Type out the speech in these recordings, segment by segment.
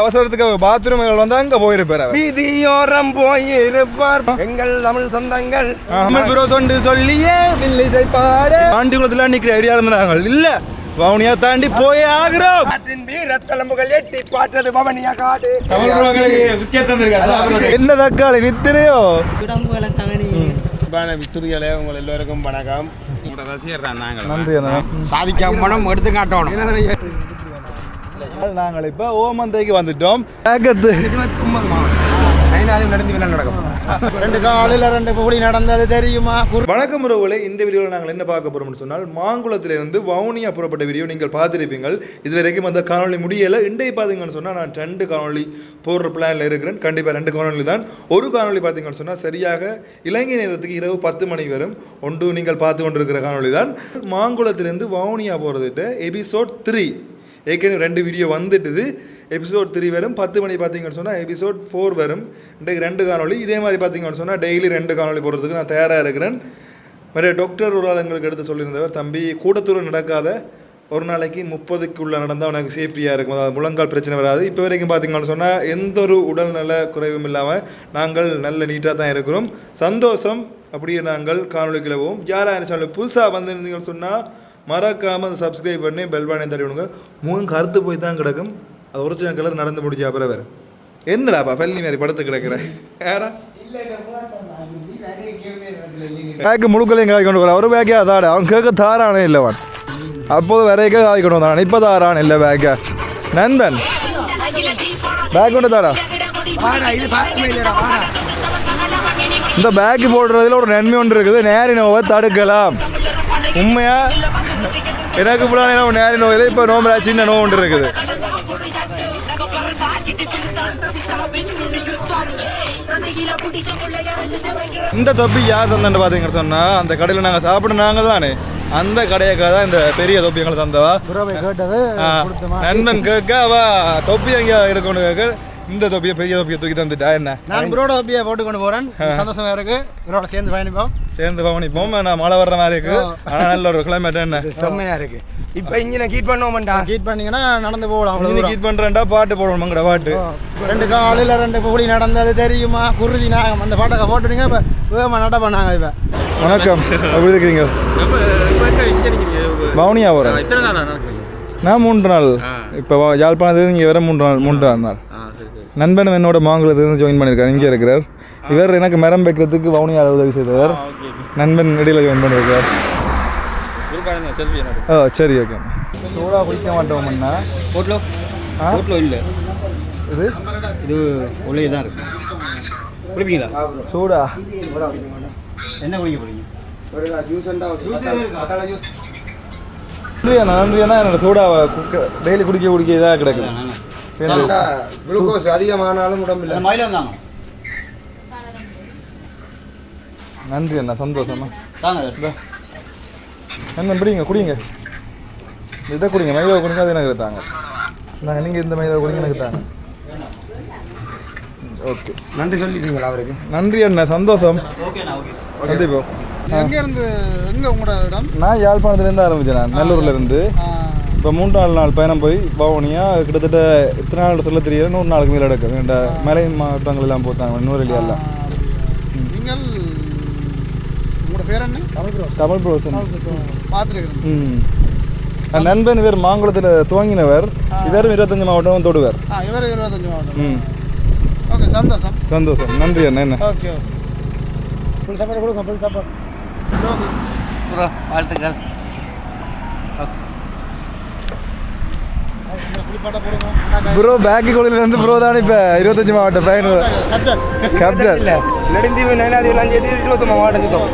அவசரத்துக்கு பாத்ரூம்கள் வந்து அங்க போயிருப்பார் வீதியோரம் போயிருப்பார். எங்கள் தமிழ் சொந்தங்கள். தமிழ் ப்ரோ தொண்டு சொல்லியே வில்லிசை பாட. ஆண்டிகுளத்துல நிக்கிற ஐடியா இருந்தாங்க இல்ல வவுனியா தாண்டி போய் ஆகிறோம். வீரத்தலம்புகள் எட்டி பாற்றது பவனியா காடு. என்ன தக்காளி நித்திரையோ விசுறிகளே உங்கள் எல்லோருக்கும் வணக்கம். ரசிகர் தான் நாங்கள் சாதிக்காம பணம் எடுத்து காட்டணும். நாங்கள் இப்போ ஓமந்தைக்கு வந்துட்டோம். பேக்கத்து என்ன நடக்கும் ரெண்டு காலையில் ரெண்டு புலி நடந்தது தெரியுமா? வணக்கம் உறவுகளே இந்த வீடியோவில் நாங்கள் என்ன பார்க்க போறோம்னு சொன்னால் மாங்குளத்திலிருந்து வவுனியா புறப்பட்ட வீடியோ நீங்கள் பார்த்துருப்பீங்கள் இதுவரைக்கும் அந்த காணொலி முடியலை. இன்றைய பார்த்தீங்கன்னு சொன்னால் நான் ரெண்டு காணொலி போடுற பிளானில் இருக்கிறேன். கண்டிப்பாக ரெண்டு காணொலி தான். ஒரு காணொலி பார்த்தீங்கன்னு சொன்னால் சரியாக இலங்கை நேரத்துக்கு இரவு பத்து மணி வரும். ஒன்று நீங்கள் பார்த்து கொண்டிருக்கிற காணொளி தான். மாங்குளத்திலிருந்து வவுனியா போகிறதுட்டு எபிசோட் த்ரீ ஏற்கனவே ரெண்டு வீடியோ வந்துட்டுது. எபிசோட் த்ரீ வரும் பத்து மணி பார்த்தீங்கன்னு சொன்னால் எபிசோட் ஃபோர் வரும். இன்றைக்கு ரெண்டு காணொலி இதே மாதிரி பார்த்தீங்கன்னு சொன்னால் டெய்லி ரெண்டு காணொலி போடுறதுக்கு நான் தயாராக இருக்கிறேன். வேறு டாக்டர் ஒரு ஆள் எங்களுக்கு எடுத்து சொல்லியிருந்தவர் தம்பி கூட்டத்தூரம் நடக்காத. ஒரு நாளைக்கு முப்பதுக்குள்ளே நடந்தால் உனக்கு சேஃப்டியாக இருக்கும். அதாவது முழங்கால் பிரச்சனை வராது. இப்போ வரைக்கும் பார்த்தீங்கன்னு சொன்னால் எந்த ஒரு உடல்நல குறைவும் இல்லாமல் நாங்கள் நல்ல நீட்டாக தான் இருக்கிறோம். சந்தோஷம் அப்படியே நாங்கள் காணொலி போவோம் யாராக இருந்தாலும் புதுசாக வந்திருந்தீங்கன்னு சொன்னால் மறக்காமல் அதை சப்ஸ்கிரைப் பண்ணி பெல் பானை தட்டி விடுங்க. முகம் கருத்து போய் தான் கிடக்கும். அது ஒரிஜினல் கலர் நடந்து முடிஞ்ச அப்புறம் வேறு. என்னடாப்பா பள்ளி மாதிரி படுத்து கிடக்குற? ஏடா. பேக்கு முழுக்களையும் காய் கொண்டு வர ஒரு பேக்கே அதாட அவன் கேட்க தாரானே இல்லை அவன். அப்போது வரைக்கே காய் கொண்டு வந்தான்? இப்போ தாரான் இல்லை பேக்க நண்பன். பேக் கொண்டு தாரா? இந்த பேக்கு போடுறதுல ஒரு நன்மை ஒன்று இருக்குது. நேரி நோவை தடுக்கலாம். உண்மையா? எனக்கு புள்ள நேரம் நேரி நோயில் இப்போ நோம்பலா சின்ன நோய் ஒன்று இருக்குது. இந்த தொப்பி யார் தந்தன்னு பார்த்தீங்கன்னு சொன்னால் அந்த கடையில் நாங்கள் சாப்பிட நாங்கள் தானே. அந்த கடையக்கா தான் இந்த பெரிய தொப்பி எங்களை தந்தவா? நண்பன் கேட்க அவ தொப்பி எங்கே இருக்கணும் கேட்க இந்த தொப்பியை பெரிய தொப்பியை தூக்கி தந்துட்டா என்ன? நான் புரோட ஒப்பியை போட்டு கொண்டு போறேன். சந்தோஷமா இருக்கு. இவரோட சேர்ந்து பயணிப்போம். சேர்ந்து பவனிப்போம் நான் மழை வர்ற மாதிரி இருக்கு. ஆனால் நல்ல ஒரு கிளைமேட் என்ன? செம்மையா இருக்கு. இப்ப இங்கே கீட் பண்ணுவோம்டா கீட் பண்ணீங்கன்னா நடந்து போகலாம் தூரம். கீட் பண்றேன்டா பாட்டு போடணும் மங்கட பாட்டு. ரெண்டு காலையில் ரெண்டு புலி நடந்தது தெரியுமா? குருதி நாகம். அந்த பாட்டை போட்டுடுங்க இப்போ வேகமாக நட பண்ணாங்க இப்போ. வணக்கம். எப்படி இருக்கீங்க பவுனியா நடக்குது நான் மூன்று நாள். இப்போ யாழ்ப்பாணத்துலேருந்து இங்கே வர மூன்று நாள் மூன்று நாள். நண்பன் என்னோட மாங்குளத்துலேருந்து ஜாயின் பண்ணியிருக்காரு. இங்கே இருக்கிறார். இவர் எனக்கு மரம் வைக்கிறதுக்கு வவுனியாவில் உதவி செய்தவர் நண்பன் இடையில ஜாயின் பண்ணியிருக்கார். செல்ஃபி ஓ சரி ஓகே சூடாக குடிக்க மாட்டோம்னா ஹோட்டலோ ஆ? ஹோட்டலோ இல்லை. இது? இது உள்ளே தான் இருக்கு. குடிப்பீங்களா சூடா. என்ன குடிக்க போறீங்க? என்னோட சூடாவை டெய்லி குடிக்க குடிக்க இதாக கிடக்குது. குளுக்கோஸ் அதிகமானாலும் உடம்புல மயில வந்தாங்க நன்றி அண்ணா சந்தோஷமா தாங்க. என்ன பிடிங்க குடிங்க. இதை குடிங்க மயிலோ குடிங்க அது எனக்கு தாங்க. நாங்கள் நீங்கள் இந்த மயிலோ குடிங்க எனக்கு தாங்க. ஓகே. நன்றி சொல்லிட்டீங்களா அவருக்கு? நன்றி அண்ணா சந்தோஷம். ஓகேண்ணா ஓகே. கண்டிப்போம் எங்கே இருந்து எங்கே உங்களோட இடம்? நான் யாழ்ப்பாணத்துலேருந்து ஆரம்பிச்சேன் நான் நல்லூர்ல இருந்து. இப்போ மூன்று நாலு நாள் பயணம் போய் பவனியா கிட்டத்தட்ட இத்தனை நாள் சொல்ல தெரியல நூறு நாளுக்கு மேலே எடுக்கும் இந்த மலை மாவட்டங்கள் எல்லாம் போத்தாங்க நூறு எல்லாம். நீங்கள் பேர் என்ன? தமிழ் ப்ரோசன் பார்த்துருக்கிறேன் ம். என் நண்பன் இவர் மாங்குளத்தில் துவங்கினவர். இவரும் இருபத்தஞ்சு மாவட்டம் தொடுவார். ஆ இவர் இருபத்தஞ்சு மாவட்டம். ம். ஓகே சந்தோஷம். சந்தோஷம். நன்றி அண்ணா என்ன? ஓகே ஃபுல் சாப்பாடு கொடுங்க ஃபுல் சாப்பாடு வாழ்த்துக்கள் குளிப்பாட்ட போடுங்க ப்ரோ பேக்கி கோழிலேருந்து ப்ரோ தான் இப்போ இருபத்தஞ்சு மாவட்டம் பயணம் கேப்டன் கேப்டன் இல்ல நெடுந்தீவு நயனாதி எல்லாம் சேர்த்து இருபத்தி மாவட்டம்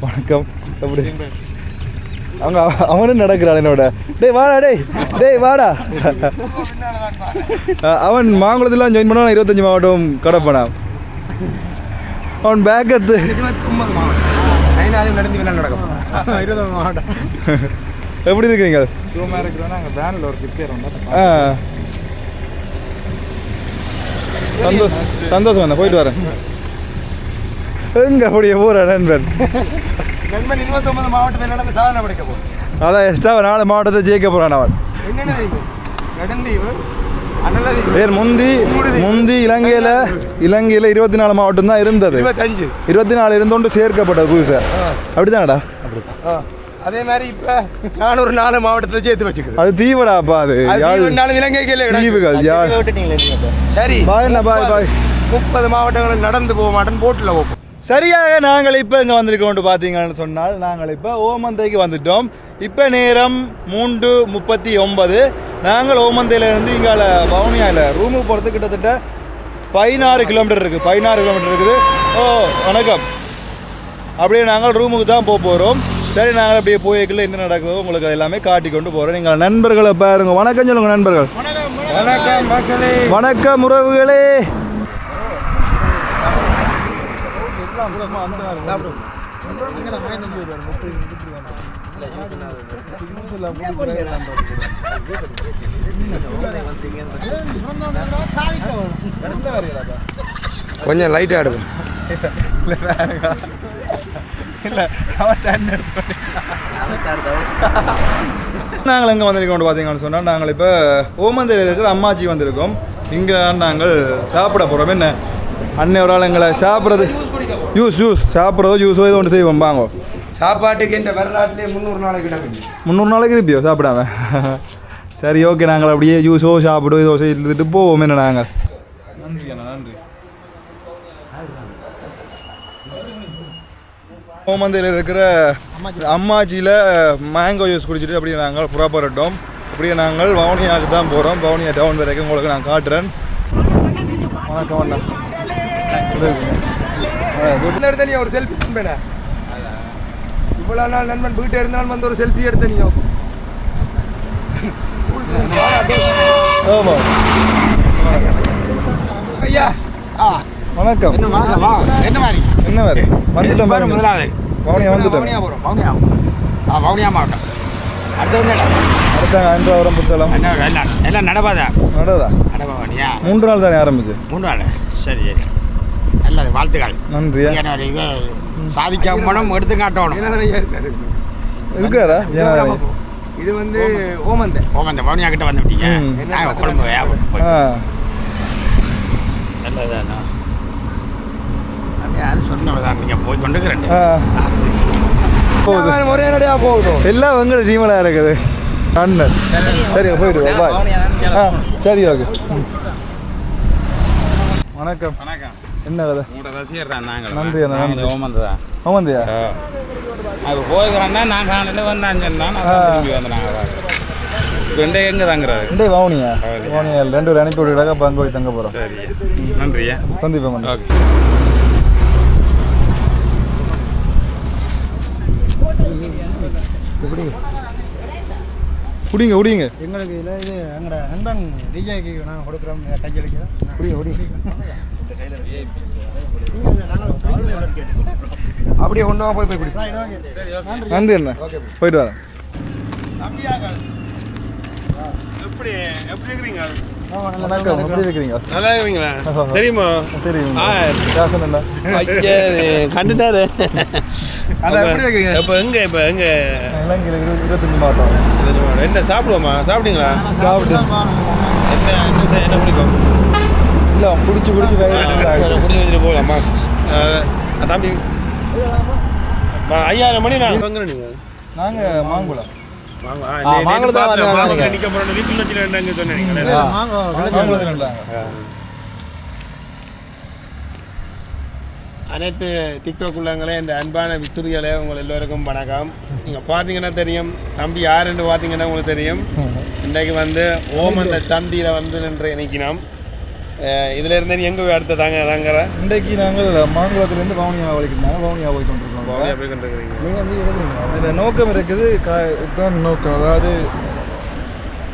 வணக்கம். எப்படி அவங்க அவ- அவனும் நடக்கிறான் என்னோட. டேய் வாடா டேய். டேய் வாடா. அவன் மாங்குளத்துலாம் ஜாயின் பண்ணான் இருபத்தஞ்சு மாவட்டம் கடப்பனான் அவன் பேக் எடுத்து என்ன நடக்கும்? இருபது மாவட்டம். எப்படி இருக்கீங்க? சும்மா இருக்கிறோம் நாங்கள் வேனில் ஒரு கிரிக்கெட் ஆ. சந்தோஷம் சந்தோஷம் அண்ணா போயிட்டு வரேன். எங்க அப்படியே போற நண்பன்? நண்பன் இருபத்தி ஒன்பது மாவட்டத்தில் நடந்து சாதனை படைக்க போகும் அதான் எக்ஸ்ட்ரா நாலு மாவட்டத்தை ஜெயிக்க போறான் அவன். பேர் முந்தி முந்தி இலங்கையில் இலங்கையில் இருபத்தி நாலு மாவட்டம் தான் இருந்தது. இருபத்தி நாலு இருந்தோண்டு சேர்க்கப்பட்டது புதுசாக அப்படிதானடா? ஆ. அதே மாதிரி இப்ப நான் ஒரு நாலு மாவட்டத்தை சேர்த்து வச்சுக்கிறேன் அது தீவடாப்பா அது. அது இல்லை. கிடக்கு. தீவுகள் சரி பாய் பாய், பாய். முப்பது மாவட்டங்கள் நடந்து போக மாட்டேன் போட்டில் போப்போம் சரியாக நாங்கள் இப்போ இங்கே வந்திருக்கோம் பார்த்தீங்கன்னு சொன்னால் நாங்கள் இப்போ ஓமந்தைக்கு வந்துட்டோம். இப்போ நேரம் மூன்று முப்பத்தி ஒன்பது. நாங்கள் ஓமந்தையிலேருந்து இங்கால பவுனியாவில் ரூமுக்கு போகிறது கிட்டத்தட்ட பதினாறு கிலோமீட்டர் இருக்குது பதினாறு கிலோமீட்டர் இருக்குது. ஓ வணக்கம். அப்படியே நாங்கள் ரூமுக்கு தான் போக போகிறோம் சரி நாங்கள் அப்படியே போய்க்குள்ள என்ன நடக்குதோ உங்களுக்கு அது எல்லாமே காட்டி கொண்டு போகிறோம் நீங்கள் நண்பர்களை பாருங்க. வணக்கம் சொல்லுங்கள் நண்பர்கள். வணக்கம் மக்களே. வணக்கம் உறவுகளே. கொஞ்சம் லைட்டாக எடுக்கும் நாங்கள் எங்கே வந்திருக்கோம் பார்த்தீங்கன்னு சொன்னால் நாங்கள் இப்போ ஓமந்தையில் இருக்கிற அம்மாச்சி வந்திருக்கோம். இங்கே நாங்கள் சாப்பிட போகிறோம் என்ன? அன்னை ஒரு ஆள் எங்களை சாப்பிட்றது ஜூஸ் ஜூஸ் சாப்பிட்றதோ ஜூஸோ ஏதோ ஒன்று செய்வோம். வாங்க. சாப்பாட்டுக்கு இந்த வரலாற்றிலே முந்நூறு நாளைக்கு முந்நூறு நாளைக்கு இருப்பியோ சாப்பிடாம? சரி ஓகே நாங்கள் அப்படியே ஜூஸோ சாப்பிடுவோம் ஏதோ செய்துட்டு போவோம். என்ன நாங்கள் நன்றி அண்ணா நன்றி ஓமந்தையில் இருக்கிற அம்மாச்சியில் மேங்கோ ஜூஸ் குடிச்சிட்டு அப்படியே நாங்கள் புறப்பட்டுட்டோம் அப்படியே நாங்கள் வவுனியாவுக்கு தான் போகிறோம் வவுனியா டவுன் வரைக்கும் உங்களுக்கு நான் காட்டுறேன். வணக்கம் அண்ணா இடத்த நீ? ஒரு செல்ஃபி எடுப்பேனே? இவ்வளோ நாள் நண்பன் வீட்டை இருந்தாலும் வந்து ஒரு செல்ஃபி எடுத்த நீயோ? ஆமாம் ஐயா வணக்கம். என்ன மாதிரி என்ன வேறு வந்துட்டோம் பாருங்க. முதலாவது வவுனியா வந்துட்டோம். வவுனியா போகிறோம் வவுனியா ஆ வவுனியா மாவட்டம். அடுத்து வந்து. அடுத்த அன்றாவரம் புத்தளம். என்ன எல்லாம் எல்லாம் நடப்பாதா? நடதா நடப்பவனியா மூன்று நாள் தானே ஆரம்பிச்சு. மூன்று நாள்? சரி சரி. நல்லது வாழ்த்துக்கள். ஒரு இது சாதிக்காம போனோம் எடுத்து காட்டணும். என்ன ஐயா இருக்காரு? இது வந்து ஓமந்தை ஓ அந்த வவுனியா கிட்ட வந்து விட்டீங்க ம். நாங்கள் குழம்பு நல்லதாண்ணா யாரும் சொன்னவதான் நீங்கள் போய் கொண்டுக்கிறேன். ஆ. போகுது ஒரே நடையாக போகணும் எல்லாம் வெங்கட டீமலாக இருக்குது. அண்ணன். சரி போயிட்டு வா பாய் ஆ சரி ஓகே. வணக்கம். வணக்கம். என்ன கதை? உங்களோட ரசிகர் தான் நாங்கள் நன்றி. நன்றி. ஓமந்து தான் ஆமாந்தியா அது போய்க்கிறோன்னா நான் காலையில் வந்தான்னு சொன்னால் ஆ. திரும்பி வந்து நாங்கள் ரெண்டே எங்கே தங்குறது இண்டே வவுனியா. வவுனியா. ரெண்டு பேரும் அனுப்பி விட்டுக்கிட்டாக்க அப்போ அங்கே போய் தங்க போகிறோம் சரி நன்றியா. சந்திப்போம் அண்ணா. ஓகே குடிங்க குடிங்க. எங்களுக்கு இல்லை இது எங்களோட நண்பன் டிஜேக்கு நாங்கள் கொடுக்குறோம். கையளிக்கிறோம் குடிங்க குடிங்க. அப்படியே ஒன்றா போய் போய் குடி. நன்றி அண்ணா. போயிட்டு வரேன். எப்படி எப்படி இருக்கிறீங்க? வணக்கம். எப்படி இருக்கிறீங்க? நல்லா இருக்கிறீங்களா தெரியுமா? தெரியும்? ஐயா கண்டுட்டாரு? இப்போ எங்க இப்போ எங்க? இலங்கையில் இருபது இருபத்தஞ்சு மாவட்டம் என்ன சாப்பிடுவோமா? சாப்பிட்டீங்களா? சாப்பிட்டு. என்ன என்ன என்ன பிடிக்கும்? இல்லை குடிச்சு குடிச்சு வேக குடி வச்சுட்டு போகலாமா தம்பி. ம- ஐயாயிரம் மணி நான் வாங்குறேன் நீங்கள் நாங்கள் மாங்குளம். வாங்க. ஆ, ஆ, நே- நேத்து மாங்குளம் தான் பார்த்தேன். வந்தாங்க. மாங்குளத்துல நிக்க போறோம் வீட்டில் சொன்னீங்க? அனைத்து டிக்டாக் உள்ளங்களே இந்த அன்பான விசுறிகளே உங்கள் எல்லோருக்கும் வணக்கம். நீங்கள் பார்த்தீங்கன்னா தெரியும். தம்பி யாருன்னு பார்த்தீங்கன்னா உங்களுக்கு தெரியும். இன்றைக்கு வந்து ஓமந்த சந்தியில் வந்து நின்று நிற்கினோம் இதில் இருந்து நீ எங்கே போய் அடுத்த தாங்க தாங்கிற? இன்றைக்கு நாங்கள் மாங்குளத்துலேருந்து வவுனியா வலிக்கிறாங்க வவுனியா போய் கொண்டிருக்கோம் போய் கொண்டிருக்கிறீங்க இதில் நோக்கம் இருக்குது. கா இதுதான் நோக்கம். அதாவது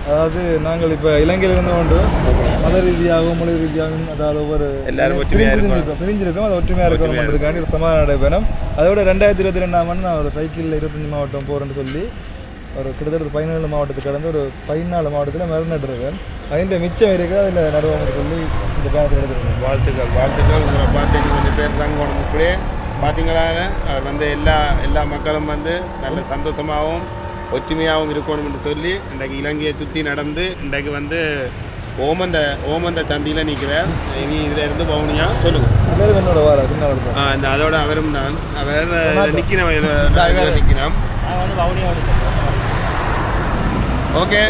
அதாவது நாங்கள் இப்போ இலங்கையில் இருந்து கொண்டு மத ரீதியாகவும் மொழி ரீதியாகவும் அதாவது ஒவ்வொரு எல்லாரும் ஒற்றுமையா பிரிஞ்சிருந்திருக்கோம் பிரிஞ்சிருக்கோம். அது ஒற்றுமையாக இருக்கணும்ன்றதுக்காண்டி ஒரு சமாதான நடைபெறும். அதோட ரெண்டாயிரத்தி இருபத்தி ரெண்டாம் ஆண்டு நான் ஒரு சைக்கிளில் இருபத்தஞ்சி மாவட்டம் போகிறேன்னு சொல்லி ஒரு கிட்டத்தட்ட பதினேழு மாவட்டத்துக்கு கடந்து ஒரு பதினாலு மாவட்டத்தில் மருந்து நட்டுருக்கேன் அதில் மிச்சம் இருக்குது. அதில் நடுவாங்கன்னு சொல்லி இந்த பயணத்தில் எடுத்துருக்கேன் வாழ்த்துக்கள் வாழ்த்துக்கள். கொஞ்சம் பேர் தங்கணும் இப்படியே பார்த்தீங்களா அவர் வந்து எல்லா எல்லா மக்களும் வந்து நல்ல சந்தோஷமாகவும் ஒற்றுமையாகவும் இருக்கணும் என்று சொல்லி இன்றைக்கு இலங்கையை சுற்றி நடந்து இன்றைக்கு வந்து ஓமந்த ஓமந்த சந்தியில் நிற்கிறேன் இனி இதில் இருந்து பவுனியா சொல்லுங்க. ஆ, இந்த அதோட அவரும் நான் அவர் வவுனியாவோட சேர்ந்தேன். ஓகே.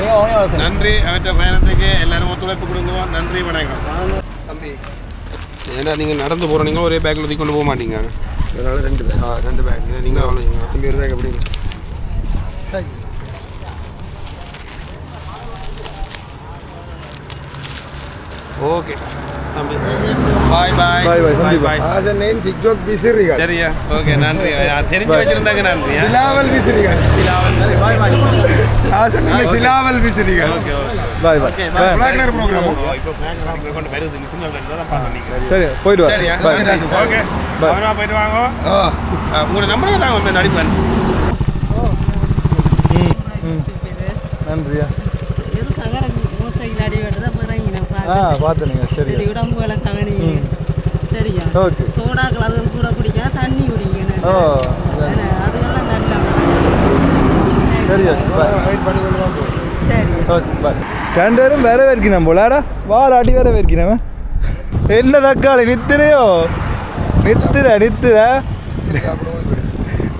நன்றி. அவற்ற பயணத்துக்கு எல்லாரும் ஒத்துழைப்பு கொடுங்க. நன்றி வணக்கம். தம்பி ஏன்னா நீங்கள் நடந்து போகிற நீங்கள் ஒரே பேக்கில் தூக்கி கொண்டு போக மாட்டீங்க. அதனால ரெண்டு பேக் ஆ ரெண்டு பேக் நீங்கள் அவ்வளோ தம்பி ஒரு பேக் எப்படி ஓகே. தம்பி. பாய் பாய் Bye, bye, சந்திப்போம். பாய் ஆசனையின் டிக்டாக் பிசிறிகள் சரியா? ஓகே நன்றி. தெரிஞ்சு வச்சிருந்தாங்க நன்றி. சிலாவல் ஆசனையின் சிலாவல் பிசிறிகள் okay okay bye bye okay bye black colour program இப்போ பிளாக் கலர் கொண்டு வருது சின்ன தான் பார்த்தீங்க சரி போயிட்டு வா சரியா பாய் ஓகே Bye. அவனா போயிட்டு வாங்க ஆ, உங்களோட நம்பர் தான் வந்து நடிப்பேன் நன்றியா எதுக்கு அகரம் மோசையில் அடி வெட்டுறதா பிறங்கின ஆ பார்த்துனுங்க சரி சரி உடம்புகளை கவனி. சரியா. ஓகே. சோடாக்கள் அதுகள் கூட குடிக்காத தண்ணி குடிக்கணும். ஓ ஏன்னா, அதுகெல்லாம் நல்ல சரியா பாய் சரி. ஓகே பாய் ரெண்டு பேரும் வேற வரைக்கும் போலாடா வால் அடி வேற வரைக்கும் என்ன தக்காளி நித்துறையோ? நித்துற நித்துற.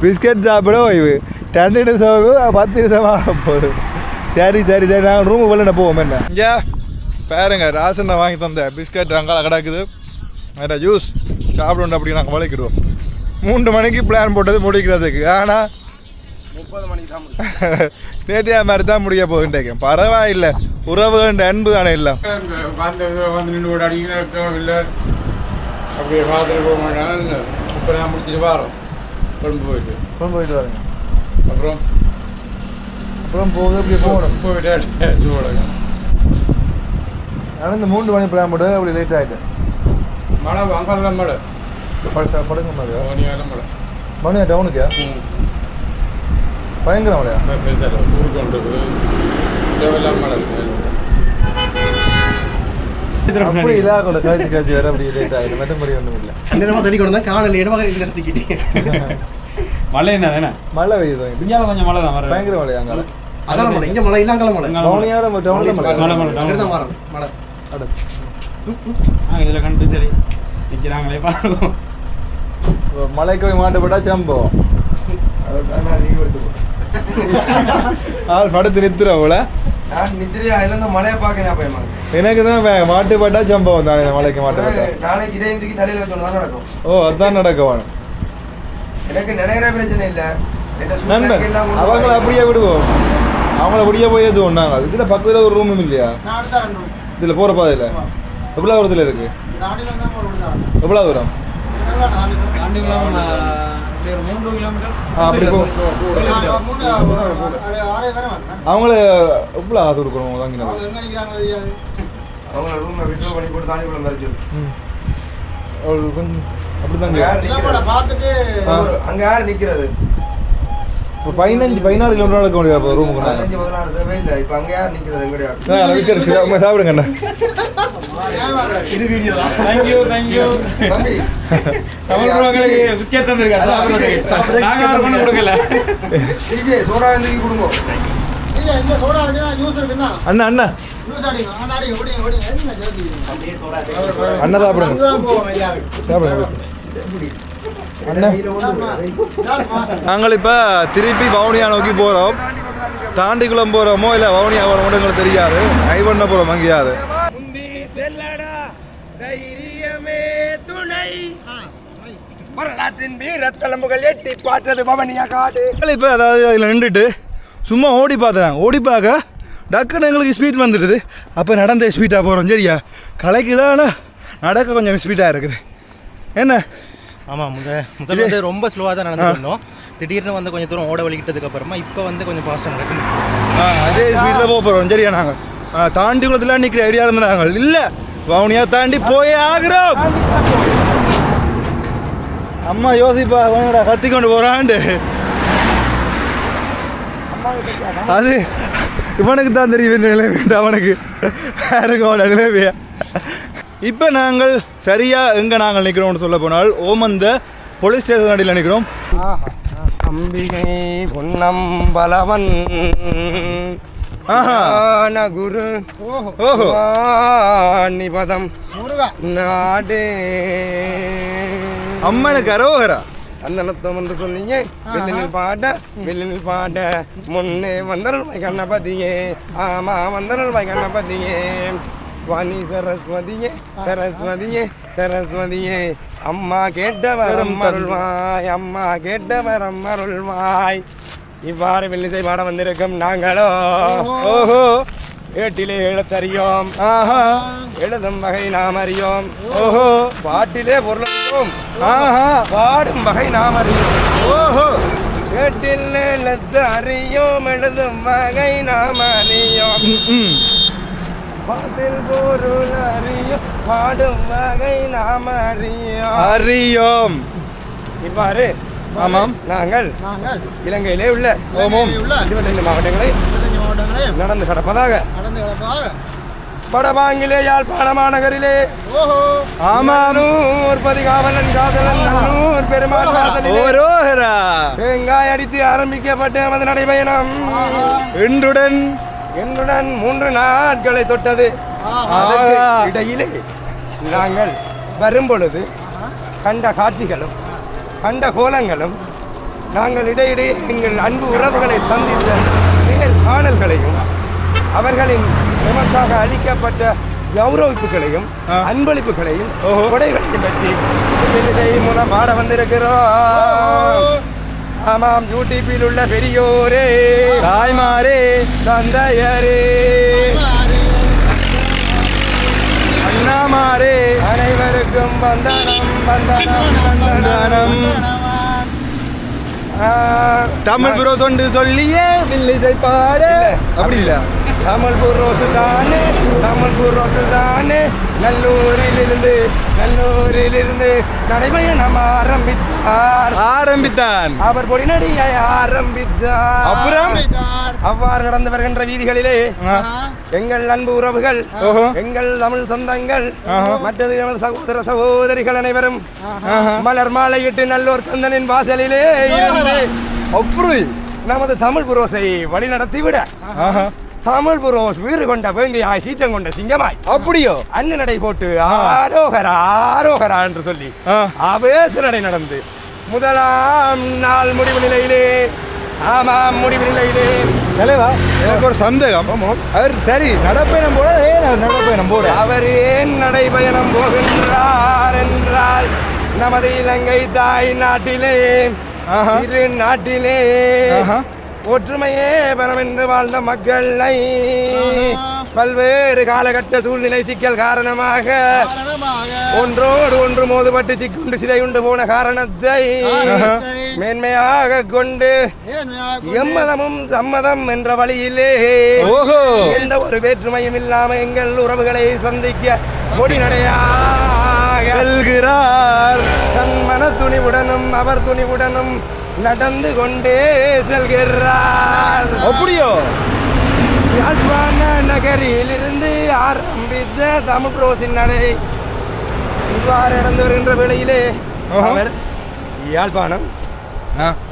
பிஸ்கட் சாப்பிட ஓய்வு. ரெண்டு நிமிஷம் பத்து நிமிஷம் ஆக போகுது. சரி சரி சரி. நாங்கள் ரூமு வெளில போவோம் என்ன? பாருங்க ராசன் வாங்கி தந்தேன் பிஸ்கட் அங்கால கிடக்குது. வேற ஜூஸ் சாப்பிடணும் அப்படி நாங்கள் வளைக்கிடுவோம் மூன்று மணிக்கு பிளான் போட்டது முடிக்கிறதுக்கு. ஆனால் முப்பது மணிக்கு தான் நேற்றைய மாதிரி தான் முடிய போகின்றேன் பரவாயில்லை. உறவுகள் அன்பு தானே இல்லை. வந்து வந்து நின்று கூட அடிக்கிறோம் இல்லை. அப்படியே பார்த்துட்டு போக மாட்டாங்க இப்போ நான் முடிச்சுட்டு வரோம். கொண்டு போயிட்டு. கொண்டு போயிட்டு வரேங்க. அப்புறம்? அப்புறம் போகுது அப்படி போகணும். போயிட்டு போடுங்க ஆனால் இந்த மூன்று மணி பிளான் போட்டு அப்படி லேட் ஆகிட்டேன் மழை அங்கெல்லாம் மழை படுத்த படுங்க மணியாலும் மழை மணியா டவுனுக்கா பயங்கர மழையா பெருசாக ஊருக்கு இரவெல்லாம் மழை அப்படி கூட காய்ச்சி காய்ச்சி வேற அப்படி லேட் ஆகிடும் மற்றபடி ஒன்றும் இல்லை அந்த நேரமா தண்ணி கொண்டு வந்தா காணல இடமாக இதில் ரசிக்கிட்டேன் மழை என்ன மழை பெய்யுது இந்தியாவில் கொஞ்சம் மழை தான் வர பயங்கர மழையா அங்கால அகால மலை இங்க மலை இல்ல அங்கால மலை டவுனியார டவுனில் மழை மழை, மழை. அடுத்து நாங்கள் இதில் கண்டு சரி. நிற்கிறாங்களே பாருங்க. மலைக்கு போய் மாட்டுப்பட்டா சம்பவம் ஆள் படுத்து நான் பயமா எனக்கு தான் மாட்டுப்பட்டா சம்பவம் தானே மலைக்கு மாட்டுப்பட்டா நாளைக்கு இதே இன்றைக்கு தலையில் நடக்கும். ஓ அதான் நடக்க வேணும் எனக்கு நிறைய பிரச்சனை இல்லை. நண்பன் அவங்கள அப்படியே விடுவோம். அவங்கள அப்படியே போய் எது ஒன்றாங்க இதில் பக்கத்தில் ஒரு ரூமும் இல்லையா? நான் அடுத்த ரெண்டு இதில் போகிற பாதையில். எவ்வளோ தூரத்தில் இருக்கு? எவ்வளோ தூரம் அப்படி அவங்கள எவ்வளோ ஆது கொடுக்கணும் வாங்கினது? அவங்கள ரூமை விட்டு பண்ணி போட்டு தாண்டி குளம் ம் கொஞ்சம் அப்படி அங்க யார் இதான் யார் இப்போ பதினஞ்சு பதினாறு கிலோமீட்டர் நடக்க முடியாது அப்போ ரூமுக்கு பதினஞ்சு பதினாறு தேவை இல்லை. இப்ப அங்க யார் நிக்கிறது? எங்கடையா? அவங்க சாப்பிடுங்கண்ணா இது வீடியோ தான். தேங்க்யூ தேங்க்யூ தம்பி. தமிழ் ப்ரோக்களுக்கு பிஸ்கெட் தந்திருக்காரு. நாங்கள் அவர் கொண்டு கொடுக்கல. டிஜே சோடா வந்து கொடுங்க. இல்ல இந்த சோடா இருக்குதா ஜூஸ் இருக்குதா அண்ணா அண்ணா. அண்ணா சாப்பிடுங்க. அதுதான் போவோம் எல்லாரும். சாப்பிடுங்க. நாங்கள் இப்போ திருப்பி வவுனியா நோக்கி போகிறோம் தாண்டிக்குளம் போகிறோமோ இல்லை வவுனியா போகிறோமோ எங்களுக்கு தெரியாது. ஐ பண்ண போகிறோம் அங்கேயாவது தைரியமே துணை. வரலாற்றின் வீரத்தலம்புகள் எட்டி பாற்றது பவனியா காடு. இப்போ அதாவது அதில் நின்றுட்டு சும்மா ஓடி பார்த்தேன். ஓடி பார்க்க டக்குன்னு எங்களுக்கு ஸ்பீட் வந்துடுது. அப்போ நடந்த ஸ்பீடாக போகிறோம் சரியா? கலைக்கு தான் நடக்க கொஞ்சம் ஸ்பீடாக இருக்குது. என்ன? ஆமாம் முத முதல்ல வந்து ரொம்ப ஸ்லோவாக தான் நடந்து வந்தோம் திடீர்னு வந்து கொஞ்சம் தூரம் ஓட வலிக்கிட்டதுக்கு அப்புறமா இப்போ வந்து கொஞ்சம் ஃபாஸ்ட்டாக நடக்கும் அதே ஸ்பீடில் போக போகிறோம் சரியா நாங்கள் தாண்டி குளத்தில் நிற்கிற ஐடியா இருந்தாங்க இல்லை வவுனியா தாண்டி போயே ஆகிறோம். அம்மா யோசிப்பா அவனோட கத்தி கொண்டு போகிறான்ட்டு அது இவனுக்கு தான் தெரியும் இந்த நிலைமை. அவனுக்கு அவனோட நிலைமையா? இப்போ நாங்கள் சரியாக எங்கே நாங்கள் நிற்கிறோம்னு சொல்ல போனால் ஓமந்த போலீஸ் ஸ்டேஷன் அடியில் நிற்கிறோம் அம்பிகை பொன்னம்பலவன் குரு ஓஹோ. நிபதம். நாடே. அம்மனுக்கு அரோகரா அந்தனத்தம் என்று சொன்னீங்க. வெள்ளினில் பாட வெள்ளினில் பாட. முன்னே வந்தருள் வை கண்ணபதியே ஆமா வந்தருள் வை கண்ணபதியே வாணி சரஸ்வதியே சரஸ்வதியே சரஸ்வதியே. அம்மா கேட்ட வரம் அருள்வாய் அம்மா கேட்ட வரம் அருள்வாய் இவ்வாறு வெள்ளிசை பாட வந்திருக்கும் நாங்களோ. ஓஹோ. ஏட்டிலே எழுத்தறியோம். ஆஹா. எழுதும் வகை நாம் அறியோம். ஓஹோ. பாட்டிலே பொருளும் ஆஹா. பாடும் வகை நாம் அறியோம் ஓஹோ. கேட்டில் எழுத்து அறியோம் எழுதும் வகை நாம் அறியோம். பாட்டில் பொருள் அறியோம் பாடும் வகை நாம் அறியோம். அறியோம். இவ்வாறு ஆமாம். நாங்கள் நாங்கள் இலங்கையிலே உள்ள ஓமோம் இருபத்தைந்து மாவட்டங்களை நடந்து கடப்பதாக நடந்து கிடப்பாக வடபாங்கிலே யாழ்ப்பாண மாநகரிலே நூர் பதிகாவலன் காதலன் நூர் பெருமாள் தேங்காய் அடித்து ஆரம்பிக்கப்பட்ட நமது நடைபயணம். இன்றுடன் என்னுடன் மூன்று நாட்களை தொட்டது. இடையிலே நாங்கள் வரும்பொழுது கண்ட காட்சிகளும் கண்ட கோலங்களும் நாங்கள் இடையிடையே எங்கள் அன்பு உறவுகளை சந்தித்த நேர் காணல்களையும் அவர்களின் நமக்காக அளிக்கப்பட்ட கௌரவிப்புகளையும் அன்பளிப்புகளையும் கொடைகளையும் பற்றி பாட வந்திருக்கிறோம். ஆமாம் யூடியூப்பில் உள்ள பெரியோரே. தாய்மாரே தந்தையரே. அண்ணாமாரே அனைவருக்கும் வந்தனம் வந்தனம் வந்தனம். தமிழ் புரோ தொண்டு சொல்லியே வில்லிசை பாட. அப்படி இல்ல. தமிழ் புரோசு தானே தமிழ் புரோசு தானே. நல்லூரிலிருந்து நல்லூரிலிருந்து நடைபயணம் ஆரம்பித்தார். ஆரம்பித்தான். அவர் பொடிநடிகை ஆரம்பித்தார். அப்புறம்? அவ்வாறு நடந்து வருகின்ற வீதிகளிலே எங்கள் அன்பு உறவுகள். எங்கள் தமிழ் சொந்தங்கள் மற்றது நமது சகோதர சகோதரிகள் அனைவரும் மலர் மாலையிட்டு நல்லோர் தந்தனின் வாசலிலே இருந்து நமது தமிழ் புரோசை வழி நடத்திவிட ஆஹா. தமிழ் புரோஸ் வீறு கொண்ட வேங்கையாய் சீற்றம் கொண்ட சிங்கமாய். அப்படியோ? அன்னு நடை போட்டு ஆரோகரா ஆரோகரா என்று சொல்லி ஆ. ஆவேச நடை நடந்து. முதலாம் நாள் முடிவு நிலையிலே ஆமாம் முடிவு நிலையிலே. தலைவா எனக்கு ஒரு சந்தேகம். அவர் சரி நடப்பயணம் போட ஏன் நடப்பயணம் போட அவர் ஏன் நடைபயணம் போகின்றார் என்றால் நமது இலங்கை தாய் நாட்டிலே. இரு நாட்டிலே. ஒற்றுமையே பரமென்று வாழ்ந்த மக்களை. பல்வேறு காலகட்ட சூழ்நிலை சிக்கல் காரணமாக ஒன்றோடு ஒன்று மோதுபட்டு சிக்குண்டு சிதையுண்டு போன காரணத்தை மேன்மையாக கொண்டு எம்மதமும் சம்மதம் என்ற வழியிலே எந்த ஒரு வேற்றுமையும் இல்லாம எங்கள் உறவுகளை சந்திக்க கொடி நடையாக செல்கிறார். தன் மன துணிவுடனும் அவர் துணிவுடனும் நடந்து கொண்டே செல்கிறார். அப்படியோ? யாழ்ப்பாண நகரிலிருந்து ஆரம்பித்த தமிழ் ரோசின் நடை இவ்வாறு நடந்து வருகின்ற வேளையிலே. அவர் யாழ்ப்பாணம்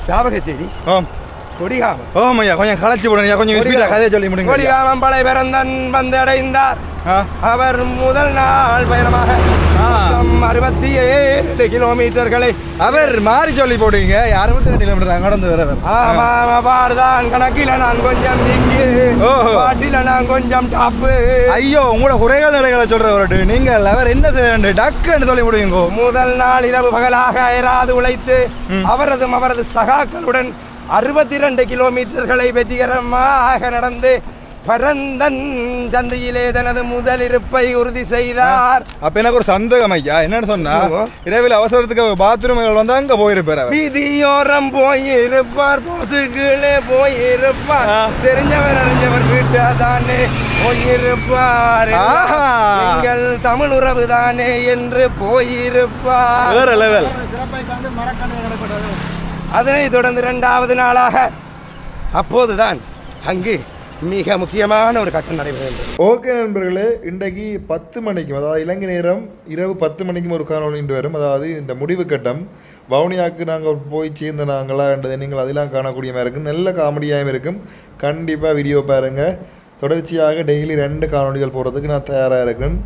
சாவகச்சேரி ஓம் கொடிகாமம் ஓம் ஐயா கொஞ்சம் களைச்சி போடுங்க கொஞ்சம் ஸ்பீடாக கதையை சொல்லி முடிங்க. கொடிகாமம் படை பிறந்தன் வந்தடைந்தார். அவர் முதல் நாள் பயணமாக அறுபத்தி ஏழு கிலோமீட்டர்களை அவர் மாறி சொல்லி போடுவீங்க. அறுபத்தி ரெண்டு கிலோமீட்டர் நடந்து வரவர் ஆமாம் அவ்வாறுதான் கணக்கில் நான் கொஞ்சம் ஓஹோ. பாட்டில நான் கொஞ்சம் டாப்பு ஐயோ உங்களோட குறைகள் நிறைகளை சொல்றவர்கிட்ட நீங்கள் அவர் என்ன செய்ய டக்குன்னு சொல்லி விடுவீங்க முதல் நாள் இரவு பகலாக அயராது உழைத்து அவரதும் அவரது சகாக்களுடன் அறுபத்தி ரெண்டு கிலோமீட்டர்களை வெற்றிகரமாக நடந்து பரந்தன் சந்தையிலே தனது முதல் இருப்பை உறுதி செய்தார். அப்ப எனக்கு ஒரு சந்தேகம் ஐயா. என்னன்னு சொன்னா. இரவில் அவசரத்துக்கு பாத்ரூம்கள் வந்து அங்க போயிருப்பார் அவர். வீதியோரம் போயிருப்பார் போசுகளே போயிருப்பார். தெரிஞ்சவர் அறிஞ்சவர் வீட்டா தானே போயிருப்பார். எங்கள் தமிழ் உறவு தானே என்று போயிருப்பார். வேற லெவல் சிறப்பை கண்டு மரக்கன்று நடப்பட்டது அதனைத் தொடர்ந்து இரண்டாவது நாளாக. அப்போதுதான் அங்கு மிக முக்கியமான ஒரு கட்டம் நடைபெறுகிறது. ஓகே நண்பர்களே இன்றைக்கு பத்து மணிக்கும் அதாவது இலங்கை நேரம் இரவு பத்து மணிக்கும் ஒரு காணொலி நின்று வரும். அதாவது இந்த முடிவு கட்டம் வவுனியாவுக்கு நாங்கள் போய் சேர்ந்த நாங்களா என்றதை நீங்கள் அதெல்லாம் காணக்கூடிய மாதிரி இருக்கும். நல்ல காமெடியாகவும் இருக்கும். கண்டிப்பாக வீடியோ பாருங்கள் தொடர்ச்சியாக டெய்லி ரெண்டு காணொலிகள் போகிறதுக்கு நான் தயாராக இருக்கேன்